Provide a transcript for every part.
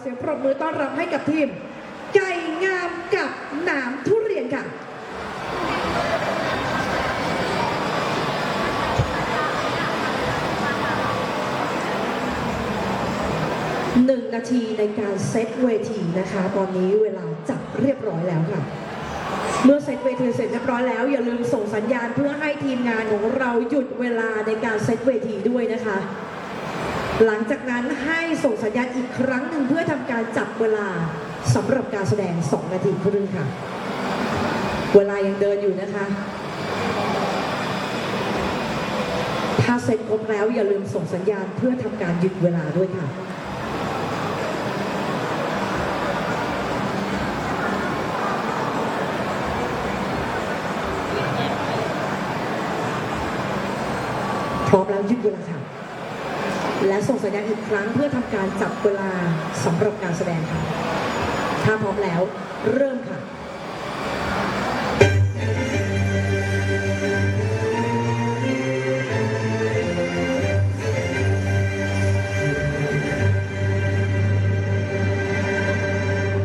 เสียงปรบมือต้อนรับให้กับทีม ไก่งามกับหนามทุเรียนค่ะหนึ่งนาทีในการเซตเวทีนะคะ ตอนนี้เวลาจับเรียบร้อยแล้วค่ะ เมื่อเซตเวทีเสร็จเรียบร้อยแล้ว อย่าลืมส่งสัญญาณเพื่อให้ทีมงานของเราหยุดเวลาในการเซตเวทีด้วยนะคะ หลังจากนั้นให้ส่งสัญญาณอีกครั้งหนึ่งเพื่อทำการจับเวลาสำหรับการแสดง 2 นาทีครึ่งค่ะ เวลายังเดินอยู่นะคะ ถ้าเสร็จครบแล้วอย่าลืมส่งสัญญาณเพื่อทำการหยุดเวลาด้วยค่ะพร้อมแล้วยุดเวลาค่ะ และส่งสัญญาณอีกครั้งเพื่อทำการจับเวลาสำหรับการแสดงค่ะ ถ้าพร้อมแล้วเริ่มค่ะ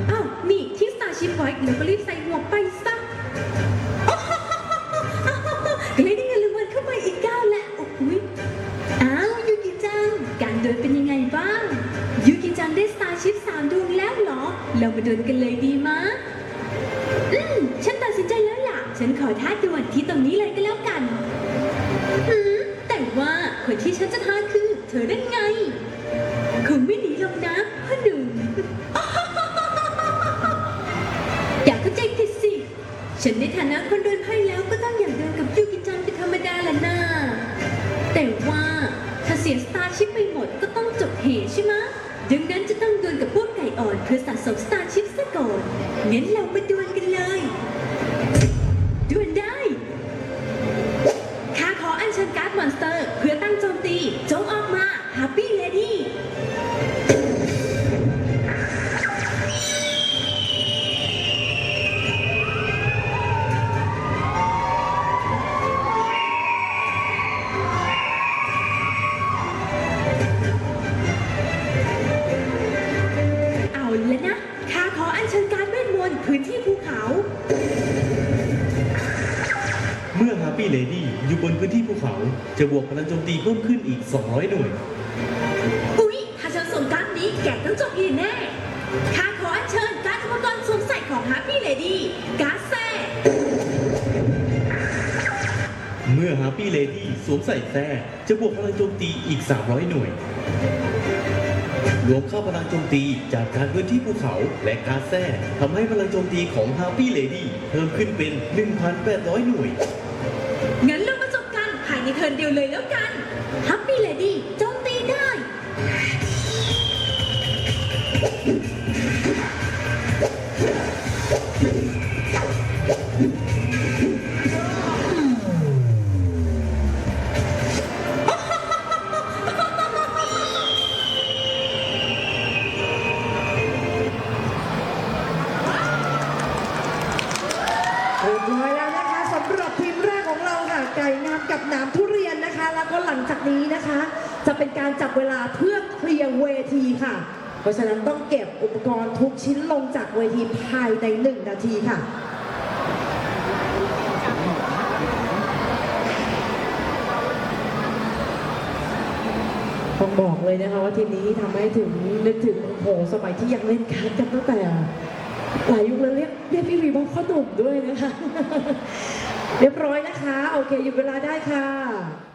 อ้าวนี่ที่สตาร์ชิพไว้แล้วก็รีบใส่หมวกไป เรามาเดินกันเลยดีมะอืม ฉันตัดสินใจแล้วล่ะ ฉันขอท้าดวลที่ตรงนี้เลยก็แล้วกันอืมแต่ว่าคนที่ฉันจะท้าคือ เธอได้ไง คงไม่หนีหรอกนะพ่อหนุ่มอย่าเข้าใจผิดสิ ฉันในฐานะคนเดินไพ่แล้วก็ต้องอยากเดินกับยูกิจังเป็นธรรมดาละนะแต่ว่าถ้าเสียสตาร์ชิพไปหมดก็ต้องจบเหตุใช่ไหมะดังนั้น พื่อสะสมสตาร์ชิพซะก่อนงั้นเรามาดวลกันเลย พื้นที่ภูเขา เมื่อ Happy Lady อยู่บนพื้นที่ภูเขา จะบวกพลังโจมตีเพิ่มขึ้นอีก 200 หน่วย อุ๊ย ถ้าฉันส่งการ์ดนี้แกต้องจบเหตุแน่ข้าขออัญเชิญการ์ดอุปกรณ์สวมใส่ของ Happy Lady การ์ดแซ่เมื่อ Happy Lady สวมใส่แท้จะบวกพลังโจมตีอีก 300 หน่วย รวมข้าพลังโจมตีจากการพื้นที่ภูเขาและการแท้ทำให้พลังโจมตีของฮาปี้เลดี้เพิ่มขึ้นเป็น 1,800 หน่วย งั้นเรามาจบกันภายในเทิร์นเดียวเลยแล้วกัน Happy Lady โจมตี กับนามทุเรียนนะคะ แล้วก็หลังจากนี้นะคะ จะเป็นการจับเวลาเพื่อเคลียร์เวทีค่ะ เพราะฉะนั้นต้องเก็บอุปกรณ์ทุกชิ้นลงจากเวทีภายในหนึ่งนาทีค่ะต้องบอกเลยนะคะว่าทีมนี้ทำให้ถึงนึกถึงโอ้โหสมัยที่ยังเล่นการ์ดกันตั้งแต่หลายยุคแล้วเรียกเรียกพี่วีบอกข้อหนุ่มด้วยนะคะ เรียบร้อยนะคะ โอเคหยุดเวลาได้ค่ะ